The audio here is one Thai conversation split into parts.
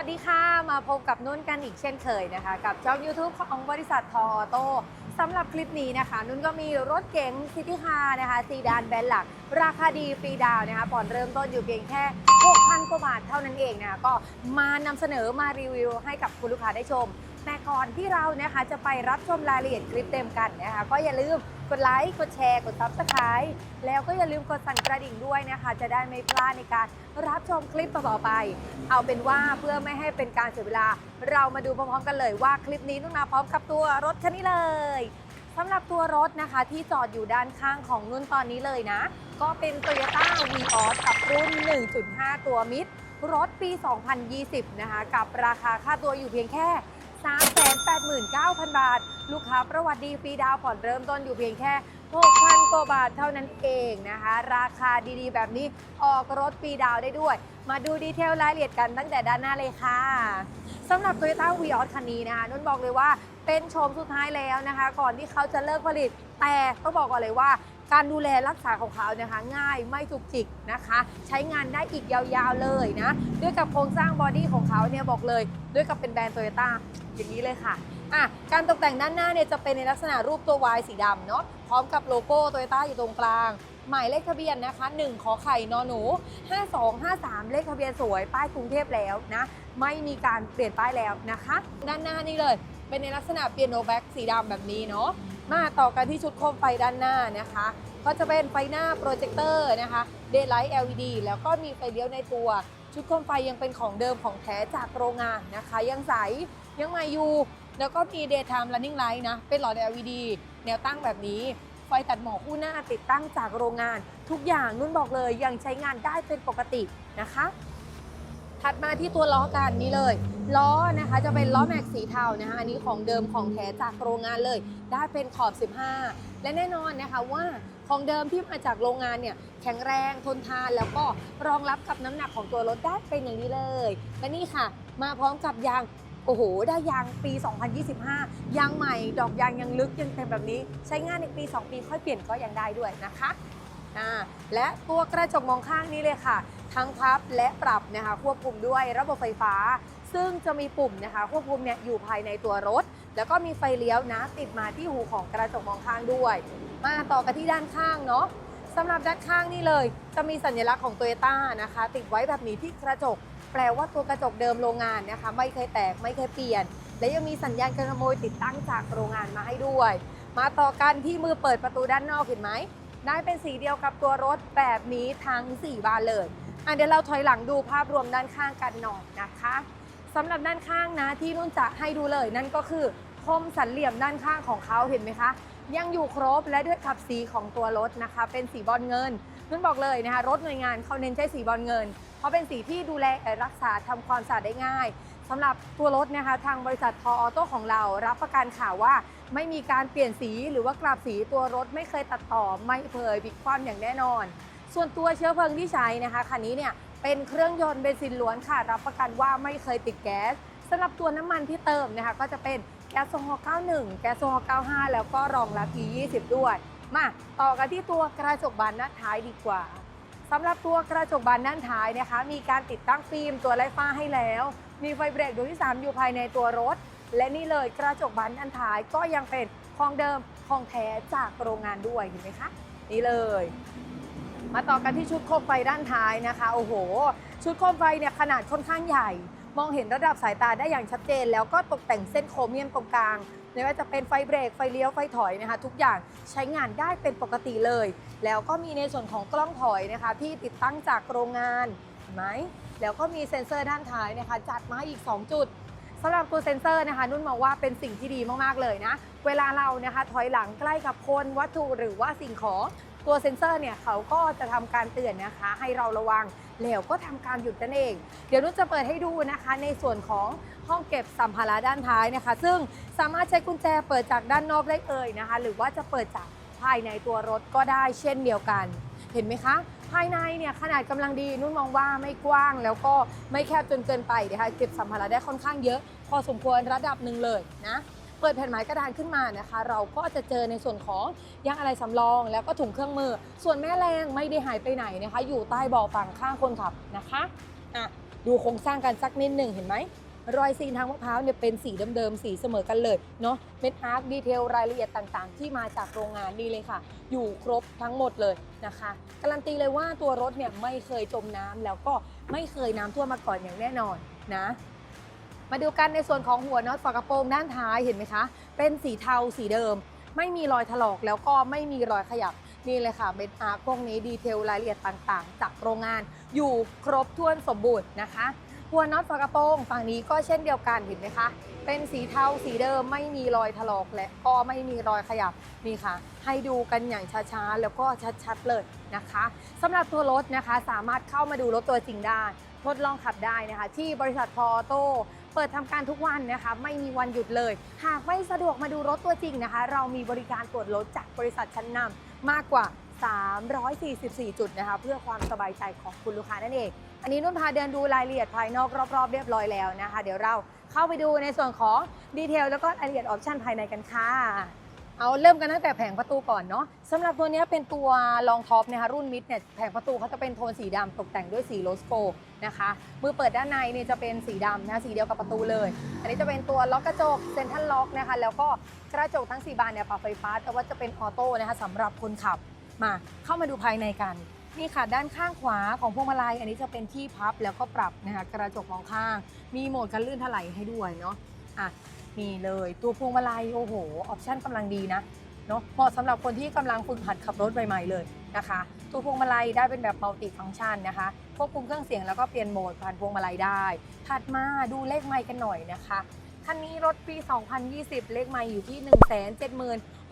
วัสดีค่ะ มาพบกับนุ่นกันอีกเช่นเคยนะคะ กับช่อง YouTube ของบริษัททออโต้สำหรับคลิปนี้นะคะ นุ่นก็มีรถเก๋งซิตี้คาร์นะคะซีดานแบรนด์หลัก ราคาดีฟรีดาวนะคะผ่อนเริ่มต้นอยู่เพียงแค่ 6,000 กว่าบาทเท่านั้นเองนะคะก็มานำเสนอมารีวิวให้กับคุณลูกค้าได้ชม แต่ก่อนที่เรานะคะจะไปรับชมรายละเอียดคลิปเต็มกันนะคะก็อย่าลืมกดไลค์ กดแชร์ กดซับสไคร b e แล้วก็อย่าลืมกดสั่นกระดิ่งด้วยนะคะ จะได้ไม่พลาดในการรับชมคลิปต่อๆไป เอาเป็นว่าเพื่อไม่ให้เป็นการเสียเวลา เรามาดูพร้อมๆกันเลยว่าคลิปนี้นุ่นาพร้อมกับตัวรถคันนี้เลยสำหรับตัวรถนะคะที่จอดอยู่ด้านข้างของนุ่นตอนนี้เลยนะ ก็เป็น Toyota v ีออสกับรุ่น 1.5 ตัวมิดรถปี 2020 นะคะ กับราคาค่าตัวอยู่เพียงแค่ 389,000 บาท ลูกค้าประวัติดีฟรีดาวผ่อนเริ่มต้นอยู่เพียงแค่ 6,000 กว่าบาทเท่านั้นเองนะคะ ราคาดีๆ แบบนี้ออกรถฟรีดาวได้ด้วย มาดูดีเทลรายละเอียดกันตั้งแต่ด้านหน้าเลยค่ะสำหรับ Toyota v ีออสคันนี้นะคะนุ่นบอกเลยว่าเป็นโฉมสุดท้ายแล้วนะคะ ก่อนที่เขาจะเลิกผลิต แต่ต้องบอกก่อนเลยว่า การดูแลรักษาของเขานะคะ ง่ายไม่จุกจิกนะคะ ใช้งานได้อีกยาวๆเลยนะ ด้วยกับโครงสร้างบอดี้ของเขาเนี่ยบอกเลย ด้วยกับเป็นแบรนด์โตโยต้าอย่างนี้เลยค่ะอะ การตกแต่งด้านหน้าเนี่ยจะเป็นในลักษณะรูปตัว Y สีดำเนาะพร้อมกับโลโก้โตโยต้าอยู่ตรงกลาง หมายเลขทะเบียนนะคะ 1 ขอไข่นอหนู 5253 เลขทะเบียนสวย ป้ายกรุงเทพแล้วนะ ไม่มีการเปลี่ยนป้ายแล้วนะคะ ด้านหน้านี่เลย เป็นในลักษณะเปียโนแบ็กสีดำแบบนี้เนาะ มาต่อกันที่ชุดโคมไฟด้านหน้านะคะ ก็จะเป็นไฟหน้าโปรเจคเตอร์นะคะเดย์ไลท์ LED แล้วก็มีไฟเลี้ยวในตัว ชุดโคมไฟยังเป็นของเดิมของแท้จากโรงงานนะคะ ยังใสยังใหม่อยู่ แล้วก็มี daytime running light นะ เป็นหลอด LED แนวตั้งแบบนี้ ไฟตัดหมอกคู่หน้าติดตั้งจากโรงงาน ทุกอย่างนุ่นบอกเลยยังใช้งานได้เป็นปกตินะคะ ถัดมาที่ตัวล้อกันนี้เลย ล้อนะคะจะเป็นล้อแม็กสีเทานะคะอันนี้ของเดิมของแท้จากโรงงานเลย ได้เป็นขอบ 15 และแน่นอนนะคะว่าของเดิมที่มาจากโรงงานเนี่ยแข็งแรงทนทานแล้วก็รองรับกับน้ำหนักของตัวรถได้เป็นอย่างนี้เลยและนี่ค่ะ มาพร้อมกับยางโอ้โห ได้ยางปี 2025 ยางใหม่ ดอกยางยังลึกยังเต็มแบบนี้ ใช้งานในปี 2 ปีค่อยเปลี่ยนก็ยังได้ด้วยนะคะ และตัวกระจกมองข้างนี้เลยค่ะ ทั้งพับและปรับนะคะควบคุมด้วยระบบไฟฟ้า ซึ่งจะมีปุ่มนะคะควบคุมเนี่ยอยู่ภายในตัวรถ แล้วก็มีไฟเลี้ยวนะติดมาที่หูของกระจกมองข้างด้วย มาต่อกันที่ด้านข้างเนาะสำหรับด้านข้างนี่เลย จะมีสัญลักษณ์ของโตโยต้านะคะ ติดไว้แบบนี้ที่กระจก แปลว่าตัวกระจกเดิมโรงงานนะคะ ไม่เคยแตกไม่เคยเปลี่ยน และยังมีสัญญาณการขโมยติดตั้งจากโรงงานมาให้ด้วย มาต่อกันที่มือเปิดประตูด้านนอกเห็นไหม ได้เป็นสีเดียวกับตัวรถแบบนี้ทั้ง 4 บานเลยอะเดี๋ยวเราถอยหลังดูภาพรวมด้านข้างกันหน่อยนะคะสำหรับด้านข้างนะที่นุ่นจะให้ดูเลย นั่นก็คือคมสันเหลี่ยมด้านข้างของเขาเห็นไหมคะ ยังอยู่ครบและด้วยขับสีของตัวรถนะคะ เป็นสีบอลเงินนุ่นบอกเลยนะคะรถหน่วยงานเขาเน้นใช้สีบอลเงิน เพราะเป็นสีที่ดูแลรักษาทำความสะอาดได้ง่าย สำหรับตัวรถนะคะทางบริษัททอออโต้ของเรารับประกันข่าวว่า ไม่มีการเปลี่ยนสีหรือว่ากราบสีตัวรถไม่เคยตัดต่อไม่เคยบิดคว่ำอย่างแน่นอน ส่วนตัวเชื้อเพลิงที่ใช้นะคะคันนี้เนี่ยเป็นเครื่องยนต์เบนซินล้วนค่ะ รับประกันว่าไม่เคยติดแก๊สสำหรับตัวน้ำมันที่เติมนะคะก็จะเป็นแก๊สโซฮอล์91 แก๊สโซฮอล์95 แล้วก็รองรับ E20 ด้วย มาต่อกันที่ตัวกระจกบานหน้าท้ายดีกว่าสำหรับตัวกระจกบานด้านท้ายนะคะ มีการติดตั้งฟิล์มตัวไลฟ้าให้แล้ว มีไฟเบรกดวงที่ 3 อยู่ภายในตัวรถ และนี่เลยกระจกบานด้านท้ายก็ยังเป็นของเดิมของแท้จากโรงงานด้วยเห็นไหมคะ นี่เลย มาต่อกันที่ชุดโคมไฟด้านท้ายนะคะ โอ้โห ชุดโคมไฟเนี่ยขนาดค่อนข้างใหญ่ มองเห็นระดับสายตาได้อย่างชัดเจน แล้วก็ตกแต่งเส้นโครเมียมตรงกลางไม่ว่าจะเป็นไฟเบรก ไฟเลี้ยวไฟถอยนะคะ ทุกอย่างใช้งานได้เป็นปกติเลย แล้วก็มีในส่วนของกล้องถอยนะคะ ที่ติดตั้งจากโรงงาน ไหมแล้วก็มีเซ็นเซอร์ด้านท้ายนะคะ จัดมาให้อีก 2 จุดสำหรับตัวเซ็นเซอร์นะคะ นุ่นมองว่าเป็นสิ่งที่ดีมากๆเลยนะ เวลาเรานะคะถอยหลังใกล้กับคนวัตถุหรือว่าสิ่งของตัวเซ็นเซอร์เนี่ยเขาก็จะทำการเตือนนะคะ ให้เราระวังแล้วก็ทำการหยุดนั่นเอง เดี๋ยวนุ่นจะเปิดให้ดูนะคะ ในส่วนของห้องเก็บสัมภาระด้านท้ายนะคะ ซึ่งสามารถใช้กุญแจเปิดจากด้านนอกได้เอ่ยนะคะ หรือว่าจะเปิดจากภายในตัวรถก็ได้เช่นเดียวกัน เห็นไหมคะ ภายในเนี่ยขนาดกำลังดีนุ่นมองว่าไม่กว้างแล้วก็ไม่แคบจนเกินไปนะคะเก็บสัมภาระได้ค่อนข้างเยอะ พอสมควรระดับหนึ่งเลยนะเปิดแผ่นหมายกระดานขึ้นมานะคะ เราก็จะเจอในส่วนของยางอะไรสำรอง แล้วก็ถุงเครื่องมือ ส่วนแม่แรงไม่ได้หายไปไหนนะคะ อยู่ใต้เบาะฝั่งข้างคนขับนะคะอะดูโครงสร้างกันสักนิดหนึ่งเห็นไหม รอยซีนทางมะพร้าวเนี่ยเป็นสีเดิมๆ สีเสมอกันเลยเนาะเม็ดอาร์คดีเทลรายละเอียดต่างๆ ที่มาจากโรงงานนี่เลยค่ะ อยู่ครบทั้งหมดเลยนะคะ การันตีเลยว่าตัวรถเนี่ยไม่เคยจมน้ำแล้วก็ไม่เคยน้ำท่วมมาก่อนอย่างแน่นอนนะมาดูกันในส่วนของหัวน็อตฝากระโปรงด้านท้ายเห็นไหมคะ เป็นสีเทาสีเดิม ไม่มีรอยถลอกแล้วก็ไม่มีรอยขยับนี่เลยค่ะเม็ดอาร์คพวกนี้ดีเทลรายละเอียดต่างๆ จากโรงงานอยู่ครบถ้วนสมบูรณ์นะคะ หัวน็อตฝากระโปรงฝั่งนี้ก็เช่นเดียวกันเห็นไหมคะ เป็นสีเทาสีเดิมไม่มีรอยถลอกและก็ไม่มีรอยขยับนี่ค่ะ ให้ดูกันอย่างช้าๆ แล้วก็ชัดๆเลยนะคะสำหรับตัวรถนะคะสามารถเข้ามาดูรถตัวจริงได้ทดลองขับได้นะคะ ที่บริษัทพอโต้เปิดทำการทุกวันนะคะ ไม่มีวันหยุดเลย หากไม่สะดวกมาดูรถตัวจริงนะคะ เรามีบริการตรวจรถจากบริษัทชั้นนำมากกว่า 344 จุดนะคะ เพื่อความสบายใจของคุณลูกค้านั่นเอง อันนี้นุ่นพาเดินดูรายละเอียดภายนอกรอบๆเรียบร้อยแล้วนะคะ เดี๋ยวเราเข้าไปดูในส่วนของดีเทลแล้วก็รายละเอียดออปชันภายในกันค่ะเอาเริ่มกันตั้งแต่แผงประตูก่อนเนาะสำหรับตัวนี้เป็นตัวลองท็อปนะคะรุ่นมิดเนี่ยแผงประตูเขาจะเป็นโทนสีดำตกแต่งด้วยสีโรสโกนะคะมือเปิดด้านในเนี่ยจะเป็นสีดำนะคะสีเดียวกับประตูเลย อันนี้จะเป็นตัวล็อกกระจกเซ็นทรัลล็อกนะคะแล้วก็กระจกทั้ง 4 บานเนี่ยปรับไฟฟ้า แต่ว่าจะเป็นออโต้นะคะสำหรับคนขับมาเข้ามาดูภายในกัน นี่ค่ะด้านข้างขวาของพวงมาลัย อันนี้จะเป็นที่พับแล้วก็ปรับนะคะกระจกมองข้าง มีโหมดกันลื่นถลายให้ด้วยเนาะอะนี่เลยตัวพวงมาลัยโอ้โหออปชั่นกำลังดีนะเนาะเหมาะสำหรับคนที่กำลังฝึกหัดขับรถใหม่ๆเลยนะคะ ตัวพวงมาลัยได้เป็นแบบมัลติฟังก์ชันนะคะควบคุมเครื่องเสียงแล้วก็เปลี่ยนโหมดผ่านพวงมาลัยได้ ถัดมาดูเลขไมค์กันหน่อยนะคะ คันนี้รถปี 2020 เลขไมค์อยู่ที่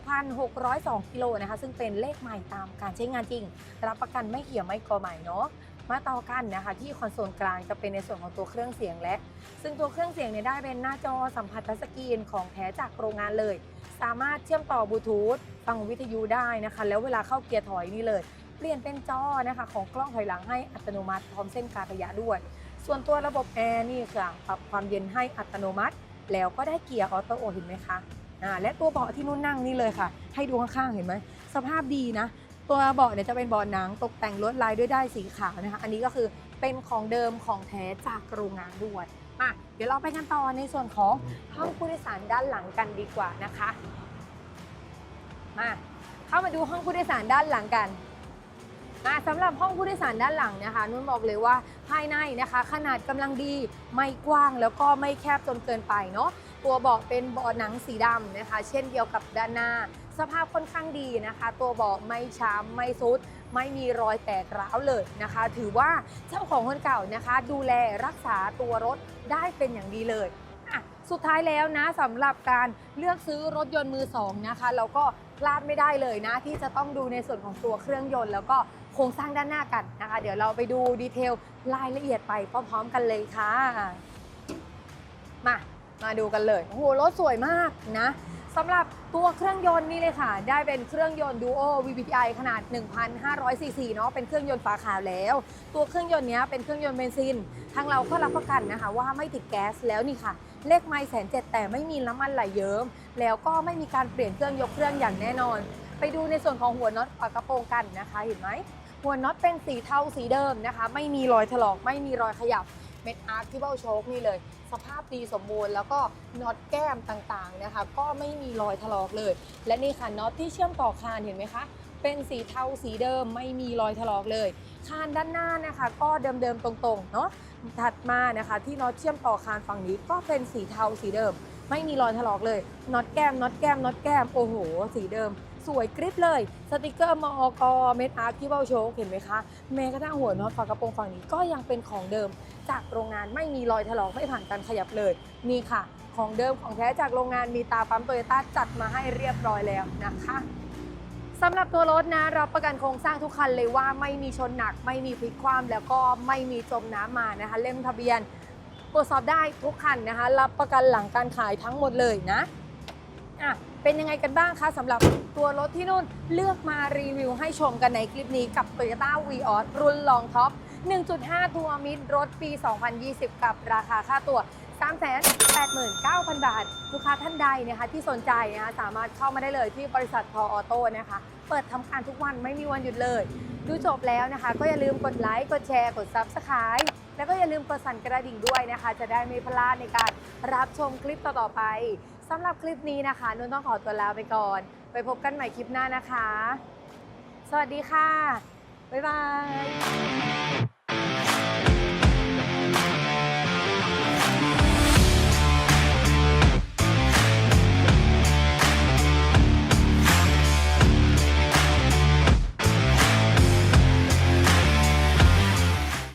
176,602 กิโลนะคะ ซึ่งเป็นเลขไมค์ตามการใช้งานจริง รับประกันไม่เกี่ยวไม่กอใหม่เนาะมาต่อกันนะคะที่คอนโซลกลางจะเป็นในส่วนของตัวเครื่องเสียงและ ซึ่งตัวเครื่องเสียงเนี่ยได้เป็นหน้าจอสัมผัสทัชสกรีนของแท้จากโรงงานเลย สามารถเชื่อมต่อบลูทูธฟังวิทยุได้นะคะ แล้วเวลาเข้าเกียร์ถอยนี่เลย เปลี่ยนเป็นจอนะคะของกล้องถอยหลังให้อัตโนมัติพร้อมเส้นการระยะด้วย ส่วนตัวระบบแอร์นี่ค่ะปรับความเย็นให้อัตโนมัติ แล้วก็ได้เกียร์ออโต้เห็นไหมคะอ่าและตัวเบาะที่นุ่นนั่งนี่เลยค่ะ ให้ดูข้างๆเห็นไหมสภาพดีนะ ตัวเบาะเนี่ยจะเป็นเบาะหนังตกแต่งลวดลายด้วยได้ายสีขาวนะคะ อันนี้ก็คือเป็นของเดิมของแท้จากโรงงานด้วยมาเดี๋ยวเราไปกันต่อในส่วนของห้องผู้โดยสารด้านหลังกันดีกว่านะคะมาเข้ามาดูห้องผู้โดยสารด้านหลังกัน สำหรับห้องผู้โดยสารด้านหลังนะคะนุ่นบอกเลยว่าภายในนะคะ ขนาดกำลังดีไม่กว้างแล้วก็ไม่แคบจนเกินไปเนาะตัวเบาะเป็นเบาะหนังสีดำนะคะ เช่นเดียวกับด้านหน้า สภาพค่อนข้างดีนะคะ ตัวเบาะไม่ช้ำไม่ซุด ไม่มีรอยแตกร้าวเลยนะคะ ถือว่าเจ้าของคนเก่านะคะ ดูแลรักษาตัวรถได้เป็นอย่างดีเลยอะสุดท้ายแล้วนะสำหรับการเลือกซื้อรถยนต์มือสองนะคะเราก็พลาดไม่ได้เลยนะ ที่จะต้องดูในส่วนของตัวเครื่องยนต์ แล้วก็ ครงสร้างด้านหน้ากันนะคะ เดี๋ยวเราไปดูดีเทลรายละเอียดไปพร้อมๆกันเลยค่ะ มา มาดูกันเลย โอ้โห รถสวยมากนะสำหรับตัวเครื่องยนต์นี่เลยค่ะ ได้เป็นเครื่องยนต์ Duo VVTi ขนาด 1,500 ซีซีเนาะเป็นเครื่องยนต์ฝาขาวแล้ว ตัวเครื่องยนต์นี้เป็นเครื่องยนต์เบนซิน ทางเราก็รับประกันนะคะ ว่าไม่ติดแก๊สแล้วนี่ค่ะ เลขไม่แสนเจ็ดแต่ไม่มีน้ำมันไหลเยิ้ม แล้วก็ไม่มีการเปลี่ยนเครื่องยกเครื่องอย่างแน่นอน ไปดูในส่วนของหัวน็อตฝากระโปรงกันนะคะ เห็นไหม หัวน็อตเป็นสีเทาสีเดิมนะคะ ไม่มีรอยถลอกไม่มีรอยขยับเม็ดอาร์คที่เบ้าโชคนี่เลย สภาพดีสมบูรณ์แล้วก็น็อตแก้มต่างๆนะคะ ก็ไม่มีรอยถลอกเลย และนี่ค่ะน็อตที่เชื่อมต่อคานเห็นไหมคะเป็นสีเทาสีเดิมไม่มีรอยถลอกเลย คานด้านหน้านะคะ ก็เดิมๆตรงๆเนาะถัดมานะคะ ที่น็อตเชื่อมต่อคานฝั่งนี้ก็เป็นสีเทาสีเดิม ไม่มีรอยถลอกเลยน็อตแก้มน็อตแก้มน็อตแก้มโอ้โห สีเดิม สวยกริบเลย สติกเกอร์มอกเม็ดอาร์คที่เบ้าโชคเห็นไหมคะ แม้กระทั่งหัวน็อตฝากระโปรงฝั่งนี้ก็ยังเป็นของเดิม จากโรงงานไม่มีรอยถลอกไม่ผ่านการขยับเลย นี่ค่ะ ของเดิมของแท้จากโรงงานมีตาปั๊มโตโยต้าจัดมาให้เรียบร้อยแล้วนะคะสำหรับตัวรถนะรับประกันโครงสร้างทุกคันเลยว่าไม่มีชนหนัก ไม่มีพลิกคว่ำแล้วก็ไม่มีจมน้ำมานะคะ เล่มทะเบียนตรวจสอบได้ทุกคันนะคะ รับประกันหลังการขายทั้งหมดเลยนะ อะเป็นยังไงกันบ้างคะสำหรับตัวรถที่นุ่นเลือกมารีวิวให้ชมกันในคลิปนี้กับ Toyota v ีออรุ่นลองท็อป 1.5ตัวมิดรถปี 2020 กับราคาค่าตัว 389,000 บาท ลูกค้าท่านใดนะคะที่สนใจนะคะสามารถเข้ามาได้เลยที่บริษัทพอออโต้นะคะ เปิดทำการทุกวันไม่มีวันหยุดเลย ดูจบแล้วนะคะ ก็อย่าลืมกดไลค์ กดแชร์ กด Subscribe แล้วก็อย่าลืมกดสั่นกระดิ่งด้วยนะคะ จะได้ไม่พลาดในการรับชมคลิปต่อๆไป สำหรับคลิปนี้นะคะนุ่นต้องขอตัวลาไปก่อน ไปพบกันใหม่คลิปหน้านะคะ สวัสดีค่ะ บ๊ายบาย